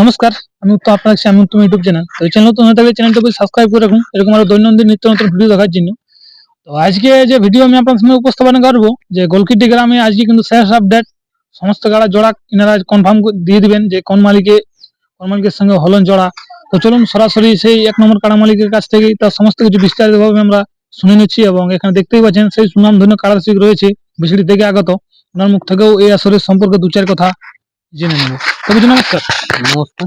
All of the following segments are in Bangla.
নমস্কার, আমি উত্তম আপনার আমি উত্তম ইউটিউব চ্যানেল। তো চ্যানেল হয়ে থাকলে চ্যানেলটাকে সাবস্ক্রাইব করে রাখুন। এরকম আরও দৈনন্দিন নিত্য নতুন ভিডিও দেখার জন্য। তো আজকে যে ভিডিও আমি আপনার সামনে উপস্থাপন করব, যে গোলকিটি গ্রামে আজকে কিন্তু শেষ আপডেট সমস্ত গাড়া জোড়া এনারা কনফার্ম দিয়ে দিবেন যে কোন মালিকে, কোন মালিকের সঙ্গে হলন জোড়া। তো চলুন সরাসরি সেই এক নম্বর কাড়া মালিকের কাছ থেকেই তার সমস্ত কিছু বিস্তারিতভাবে আমরা শুনে নিচ্ছি এবং এখানে দেখতেই পাচ্ছেন সেই সুনামধন্য কারাশিক রয়েছে। বিসিডি থেকে আগত। ওনার মুখ থেকেও এই আসরের সম্পর্কে দু চার কথা জেনে নেব। তো নমস্কার। নমস্কার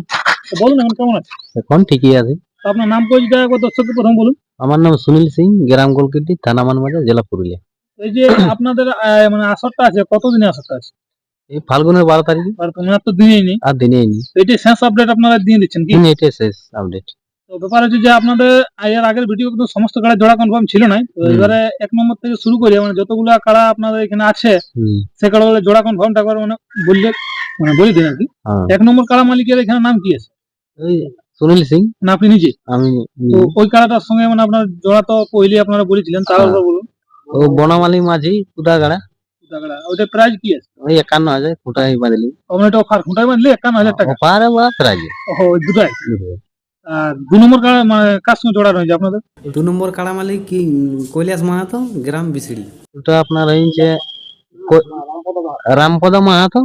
বলুন এখন কেমন আছে? এখন ঠিকই আছে। আপনার নাম পরিচিত একবার দর্শককে প্রথম বলুন। আমার নাম সুনীল সিং গ্রাম গোলকিটি থানা মানবাজার জেলা পুরুলিয়া। এই যে আপনাদের মানে আসরটা আছে কতদিনে আসরটা আছে? এই ফাল্গুনের বারো তারিখে। আর তো দিনেই নেই। আর দিনে নি তো শেষ আপডেট আপনারা দিয়ে দিচ্ছেন কি? দিন এটাই শেষ আপডেট তো ব্যাপার হচ্ছে যে আপনাদের এর আগের ভিডিও কিন্তু সমস্ত কাড়া জোড়া কনফার্ম ছিল না তো এবারে এক নম্বর থেকে শুরু করি মানে যতগুলো কাড়া আপনাদের এখানে আছে সে কাড়াগুলো জোড়া কনফার্মটা একবার মানে বললে মানে বলে দিন আর কি। হ্যাঁ। এক নম্বর কাড়া মালিকের এখানে নাম কি আছে? ওই সুনীল সিং। না আপনি নিজে। আমি ওই কাড়াটার সঙ্গে মানে আপনার জোড়া তো পहिले আপনারা বলেছিলেন তার হ্যাঁ। উপর বলুন। ও বনমালী মাঝি কুদাগাড়া কাড়া ওটা প্রাইস কি আছে? ওই একান্ন হাজার ফুটাই বাদলি। আমরা এটা অফার খুঁটাই বাঁধলে একান্ন হাজার টাকা? ওপারে বা প্রাইজে ও দুটাই? আর দু নম্বর কাড়া মানে কার সঙ্গে জোড়া রয়েছে আপনাদের? দু নম্বর কাড়া মালিক কি কৈলাস মাহাতো গ্রাম বিসড়ি? ওটা আপনার হয়েছে কো- রামপদ মাহাতো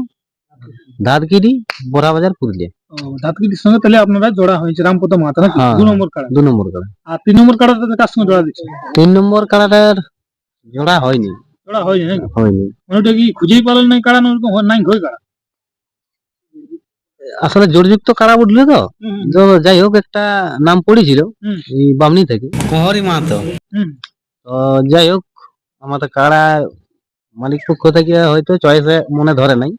ধাদগিরি বোরাবাজার পুরুলিয়া। ও, দাঁতকিটির সঙ্গে তাহলে আপনারা জোড়া হয়েছে রামপদ মাতা নাকি হ্যাঁ। দু নম্বর কাড়া দু নম্বর কাড়া। আর তিন নম্বর কাড়াটাতে কার সঙ্গে জোড়া দিচ্ছে তিন নম্বর কাড়াটার জোড়া হয়নি। জোড়া হয়নি হয়নি। মানে ওটা কি খুঁজেই পালেন নাই কাড়া না ওরকম নাই হয়ে কাড়া? আসলে জোরযুক্ত কাড়া উঠল তো তো যাই হোক একটা নাম পড়েছিল এই বামনি থেকে। প্রহরী মাহাতো। তো যাই হোক আমাদের কারা মালিক পক্ষ থেকে হয়তো চয়েসে মনে ধরে নাই।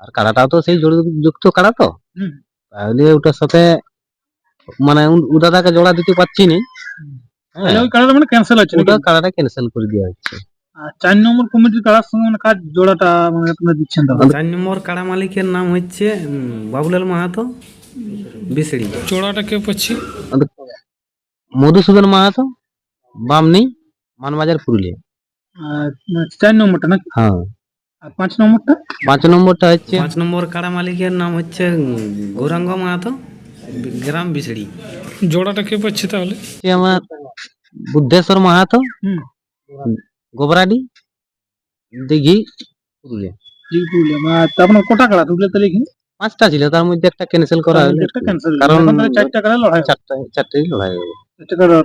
আর কাড়াটাও তো সেই জোরযুক্ত কাড়া তো? হুম। তাহলে ওটার সাথে মানে উ- উ দাদাকে জোড়া দিতে পারছি নি। হ্যাঁ, ওই কাড়াটা মানে ক্যান্সেল হচ্ছে নাকি? ওটা কাড়াটা ক্যান্সেল করে দেওয়া হচ্ছে আর চার নম্বর কমিটির কাড়ার সঙ্গে মানে কাজ জোড়াটা মানে আপনারা দিচ্ছেন তাহলে? চার নম্বর কাড়া মালিকের নাম হচ্ছে বাবুলাল মাহাতো বিসড়ি। জোড়াটা কে পাচ্ছি? মধুসূদন মাহাতো বামনি মানবাজার পুরুলিয়া। মানে চার নম্বরটা নাকি? হ্যাঁ। আর পাঁচ নম্বরটা? পাঁচ নম্বরটা হচ্ছে পাঁচ নম্বর কাড়া মালিকের নাম হচ্ছে গৌরাঙ্গ মাহাতো গ্রাম বিসড়ি। জোড়াটা কে পাচ্ছি তাহলে? আমার বুদ্ধেশ্বর মাহাতো হুম। গোবরাডি দিঘি পুরুলিয়া। আপনার কোটা কাড়া? ঢুকলে তাহলে এখানে পাঁচটা ছিল তার মধ্যে একটা ক্যান্সেল করা হলো। একটা ক্যান্সেল কারণ চারটা কাড়া লড়াই। চারটা চারটেই লড়াই হবে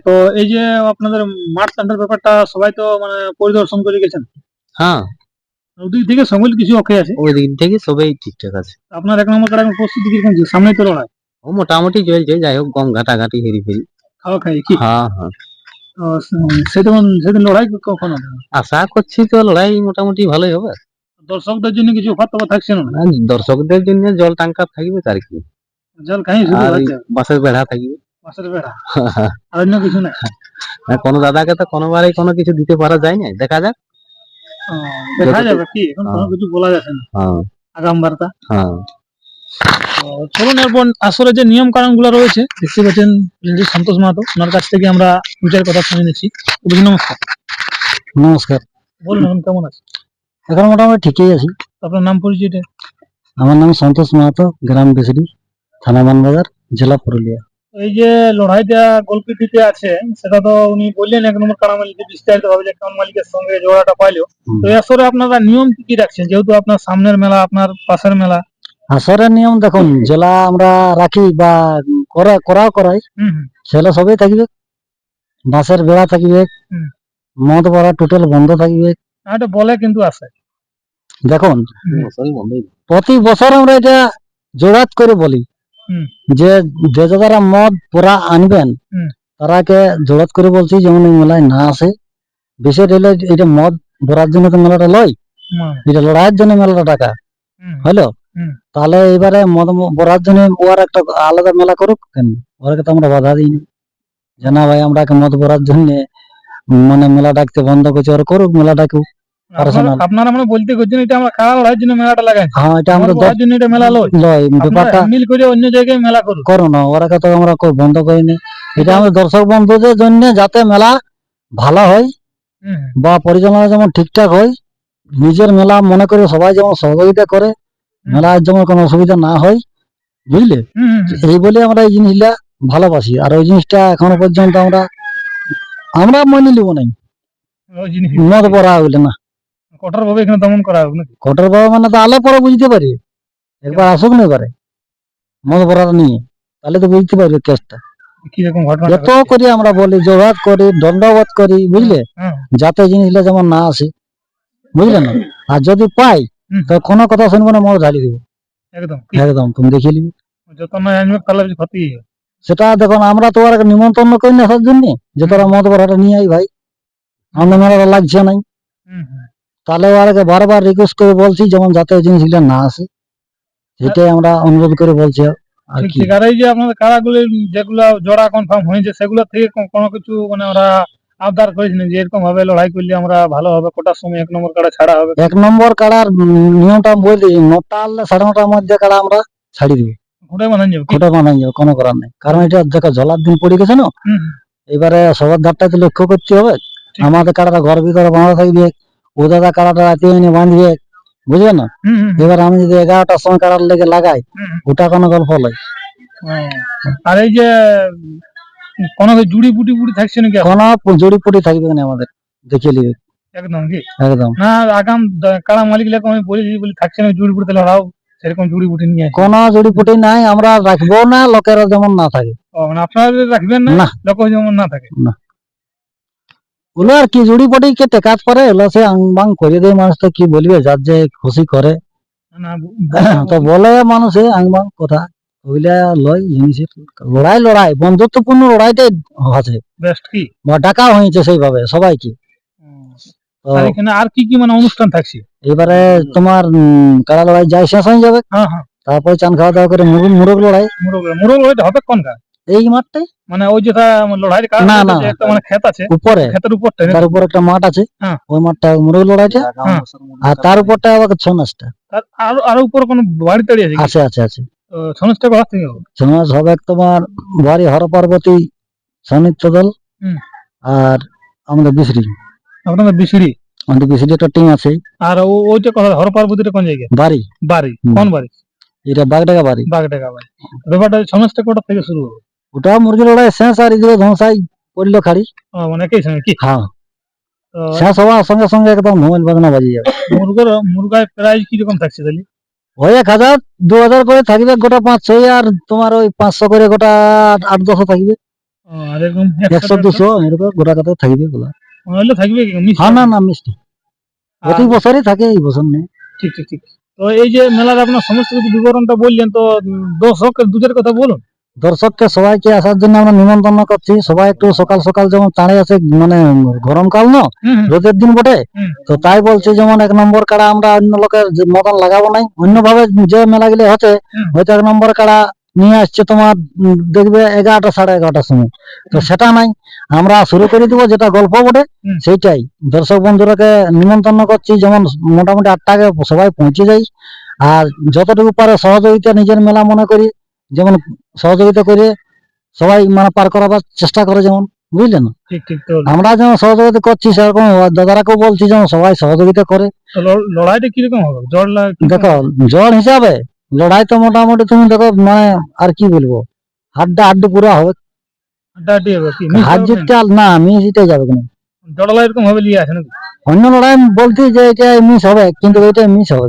তো এই যে আপনাদের মাঠ ব্যাপারটা সবাই তো মানে পরিদর্শন করে গেছেন। হ্যাঁ। ওদিক থেকে সঙ্গে কিছু ওকে আছে? ওই দিক থেকে সবই ঠিকঠাক আছে। আপনার এক নম্বর কাড়া প্রস্তুতি কীরকম ছিল? সামনে তো লড়াই। ও মোটামুটি চলছে যাই হোক গম ঘাটাঘাটি হেরি ফেরি। খাওয়া খাই কি? হ্যাঁ হ্যাঁ। সেদিন সেদিন লড়াই কখন আশা করছি তো লড়াই মোটামুটি ভালোই হবে। দর্শকদের জন্য কিছু অফার টফার থাকছে না? দর্শকদের জন্য জল টাঙ্কা থাকবে তার কি। জল খাই শুধু বাসের বেড়া থাকবে। মাছের বেড়া? আর অন্য কিছু আর কোনো দাদাকে তো কোনোবারই কোনো কিছু দিতে পারা যায় না দেখা যাক। দেখা যাবে কি? এখন কোনো। কিছু বলা যাচ্ছে না। আগাম বার্তা। হ্যাঁ চলুন এরপর আসলে যে নিয়ম কানুনগুলো রয়েছে দেখতে পাচ্ছেন সন্তোষ মাহাতো। ওনার কাছ থেকে আমরা পূজার কথা শুনে নিচ্ছি। নমস্কার। নমস্কার। বলুন এখন কেমন আছে? এখন মোটামুটি ঠিকই আছি। আপনার নাম পরিচয়টা? আমার নাম সন্তোষ মাহাতো গ্রাম বিসড়ি থানা মানবাজার জেলা পুরুলিয়া। এই যে লড়াইটা গোলকিটিতে আছে সেটা তো উনি বললেন এক নম্বর কারা মালিক বিস্তারিত ভাবে যে কোন মালিকের সঙ্গে জোড়াটা পাইলো। হুম। তো আসলে আপনারা নিয়ম কি কি রাখছেন? যেহেতু আপনার সামনের মেলা আপনার পাশের মেলা। আসরের নিয়ম দেখুন জেলা আমরা রাখি বা করা করাও করাই। হুম হুম। ছেলে সবই থাকবে। বাসের বেড়া থাকবে। হুম। মদ ভরা টোটাল বন্ধ থাকবে। এটা বলে কিন্তু আছে। দেখুন প্রতি বছর আমরা এটা জোড়াত করে বলি। যে যে যারা মদ পোড়া আনবেন তারাকে জোড়াত করে বলছি যেমন এই মেলায় না আসে। বিষয়টা হলো এটা মদ ভরার জন্য তো মেলাটা লয় এটা লড়াইয়ের জন্য মেলাটা টাকা হলো তাহলে এবারে মদ ভরার জন্য ওর একটা আলাদা মেলা করুক কেন? ওরাকে তো আমরা বাধা দিই যে না ভাই আমরা মদ ভরার জন্য মানে মেলা ডাকতে বন্ধ করছি ওরা করুক মেলা ডাকুক। আপনারা মানে বলতে করছেন এটা আমরা কারা লড়াইয়ের জন্য মেলাটা লাগাই। হ্যাঁ এটা আমরা লড়াইয়ের জন্য এটা মেলা লয় লয় ব্যাপারটা মিল করে অন্য জায়গায় মেলা করুন। করো না ওরাকে তো আমরা বন্ধ করিনি। এটা আমাদের দর্শক বন্ধুদের জন্য যাতে মেলা ভালো হয় বা পরিচালনা যেমন ঠিকঠাক হয় নিজের মেলা মনে করে সবাই যেমন সহযোগিতা করে মেলার যেমন কোনো অসুবিধা না হয় বুঝলে। এই বলে আমরা এই জিনিসটা ভালোবাসি। আর ওই জিনিসটা এখনও পর্যন্ত আমরা আমরা মেনে নিব নাই মদ পড়া হইলে না। কঠোর ভাবে এখানে দমন করা হবে নাকি? কঠোর বাবা মানে তো আলে পরে বুঝতে পারি। একবার আসুক না এবারে। মদ পড়াটা নিয়ে তাহলে তো বুঝতে পারবে কেসটা। কীরকম ঘটনা যত করি আমরা বলি জবাব করি দণ্ডবোধ করি বুঝলে? হ্যাঁ। যাতে জিনিসটা যেমন না আসে বুঝলে না? আর যদি পাই। তো কোনো কথা শুনব না মদ ঢালি দিব। একদম। একদম তুমি দেখে নিবি। যত নয় আনবে তাহলে ক্ষতি সেটা দেখুন আমরা তো আর নিমন্ত্রণ করি না আসার জন্য যে তোরা মদ পড়াটা নিয়ে আই ভাই। আমাদের লাগছে নাই। তাহলে ওরাকে বারবার রিকোয়েস্ট করে বলছি যেমন যাতে ওই জিনিসগুলো না আসে। সেটাই আমরা অনুরোধ করে বলছি আর ঠিক কি ঠিক যে আপনাদের কারাগুলি যেগুলো জোড়া কনফার্ম হয়েছে সেগুলো থেকে কোনো কিছু মানে ওরা আবদার করেছেন যে এরকম ভাবে লড়াই করলে আমরা ভালো হবে? কোটার সময় এক নম্বর কাড়া ছাড়া হবে? এক নম্বর কাড়ার নিয়মটা বলি নটা আনলে সাড়ে নটার মধ্যে কাড়া আমরা ছাড়ি দিব। ঘুরে বাঁধান যাবে কি? বানাই যাবে কোনো করার নেই। কারণ এটা দেখো জলার দিন পড়ে গেছে না। এবারে সবার ধারটা তো লক্ষ্য করতে হবে। আমাদের কাড়াটা ঘর ভিতরে বাঁধা থাকবে ও দাদা কাড়াটা রাতে এনে বাঁধবে বুঝলে না? এবার আমি যদি এগারোটার সময় কাড়ার লেগে লাগাই। ওটা কোনো গল্প নয় আর এই যে কোনো জুড়ি বুটি বুটি থাকছে নাকি? কোনো জড়ি পড়ি থাকবে না আমাদের দেখে নিবে একদম কি? একদম। না আগাম কাড়া মালিক লাগে আমি বলেছি বলি থাকছে না জুড়ি বুটি লড়াও সেরকম জুড়ি বুটি নিয়ে কোনো জড়ি পুটি নাই আমরা রাখব না লোকেরা যেমন না থাকে। ও, মানে আপনারা যদি রাখবেন না? না। লোক যেমন না থাকে। ওগুলো আর কি জড়ি পুটি কেটে কাজ করে ওগুলো সে আংবাং করে দেয় মানুষ তো কি বলবে? যার যে খুশি করে। তো বলে মানুষে আংবাং কথা। ওইলা লয় জিনিসের লড়াই লড়াই। বন্ধুত্বপূর্ণ লড়াইটাই আছে। বেস্ট কি? বা ডাকা হয়েছে সেইভাবে সবাইকে। এখানে আর কি কি মানে অনুষ্ঠান থাকছে? এবারে তোমার কাড়া লড়াই যাই শেষ হয়ে যাবে। হ্যাঁ হ্যাঁ। তারপরে চান খাওয়া দাওয়া করে মুরগ মুরগ লড়াই। মুরগ মুরগ লড়াইটা হবে কোন গা এই মাঠটাই মানে ওই যেটা লড়াইয়ের কারণ না, না। একটা মানে ক্ষেত আছে। উপরে। ক্ষেতের উপরটা তার উপর একটা মাঠ আছে। হ্যাঁ। ওই মাঠটা মুরগ লড়াইটা। হ্যাঁ। আর তার উপরটা আবার ছৌ নাচটা তার আরও আরও উপরে কোনো বাড়ি টাড়ি আছে? আছে আছে আছে। তো সমস্ত কথা থেকে হবে? ছৌ নাচ হবে তোমার বাড়ি হর পার্বতী সান্নিধ্য দল হুম। আর আমাদের বিশরি আপনাদের বিশুরি আমাদের বিশরি একটা টিম আছে। আর ও- ওইটা কথা হর পার্বতীটা কোন জায়গায়? বাড়ি। বাড়ি। কোন বাড়ি? এটা বাগডাগা বাড়ি। বাগডাকা বাড়ি। ব্যাপারটা সমস্ত কোটা থেকে শুরু হবে। ওটা মুরগি লড়াই শেষ আর এদিকে ধমসাই পড়ল খাড়ি। মানে একই সঙ্গে কি? হ্যাঁ। শেষ হওয়ার সঙ্গে সঙ্গে একদম মোবাইল বাজনা বাজিয়ে যাবে মুরগের মুরগায় প্রাইস কীরকম থাকছে তাহলে? ওই এক হাজার দু হাজার করে থাকবে গোটা পাঁচশো আর তোমার ওই পাঁচশো করে গোটা আট- দশো থাকবে। একশো দুশো এরকম গোটা কত থাকবে বলা। থাকবে হ্যাঁ না না মিষ্টি। প্রতি বছরই থাকে এই বছর নেই। ঠিক ঠিক ঠিক। তো এই যে মেলার আপনার সমস্ত কিছু বিবরণটা বললেন তো দর্শকের দুধের কথা বলুন। দর্শককে সবাইকে আসার জন্য আমরা নিমন্ত্রণ করছি। সবাই একটু সকাল সকাল যেমন তাড়ে আছে মানে গরমকাল না? রোদের দিন বটে? তো তাই বলছি যেমন এক নম্বর কাড়া আমরা অন্য লোকের মতন লাগাবো নাই। অন্যভাবে যে মেলাগুলি হচ্ছে। হয়তো এক নম্বর কাড়া নিয়ে আসছে তোমার দেখবে এগারোটা সাড়ে এগারোটার সময়। তো সেটা নাই। আমরা শুরু করে দিব যেটা গল্প বটে। সেইটাই। দর্শক বন্ধুরাকে নিমন্ত্রণ করছি যেমন মোটামুটি আটটা আগে সবাই পৌঁছে যাই। আর যতটুকু পারে সহযোগিতা নিজের মেলা মনে করি। যেমন সহযোগিতা করে সবাই মানে পার করাবার চেষ্টা করে যেমন বুঝলেন? আমরা যেমন সহযোগিতা করছি সেরকম দাদারাকেও বলছি যেমন সবাই সহযোগিতা করে। লড়াইটা কীরকম হবে? কীরকম? দেখো জ্বর হিসাবে লড়াই তো মোটামুটি তুমি দেখো মানে আর কি বলব হাড্ডা হাড্ডি পুরো হবে। হাত জিতটা না জিতে যাবে কেন। না? এরকম হবে লিয়ে আছে অন্য লড়াই বলছি যে এটা মিস হবে কিন্তু এটা মিস হবে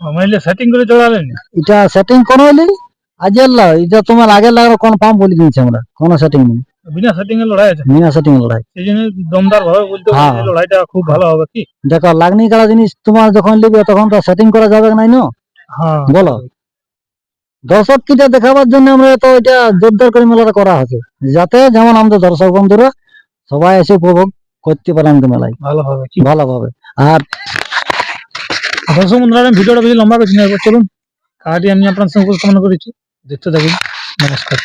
ও, মানে সেটিং করে জড়ালেন এটা সেটিং আজের এটা তোমার আগের লাগানো কনফার্ম বলে দিয়েছি আমরা কোনো সেটিং নেই। বিনা সেটিং এর লড়াই আছে? বিনা সেটিং লড়াই। সেই জন্য দমদার ভাবে বলতে হ্যাঁ। লড়াইটা খুব ভালো হবে কি? দেখো লাগনি কাটা জিনিস তোমার যখন লিবে তখন তো সেটিং করা যাবে নাই না? হ্যাঁ। বলো। দর্শক কিটা দেখাবার জন্য আমরা তো এটা জোরদার করে মেলাটা করা হয়েছে। যাতে যেমন আমাদের দর্শক বন্ধুরা সবাই এসে উপভোগ করতে পারে আমাদের মেলায়। ভালো হবে কি? ভালোভাবে আর দর্শক বন্ধুরা ভিডিওটা বেশি লম্বা করছি না চলুন। কার্ডটি আমি আপনার সঙ্গে করেছি। দেখতে থাকুন নমস্কার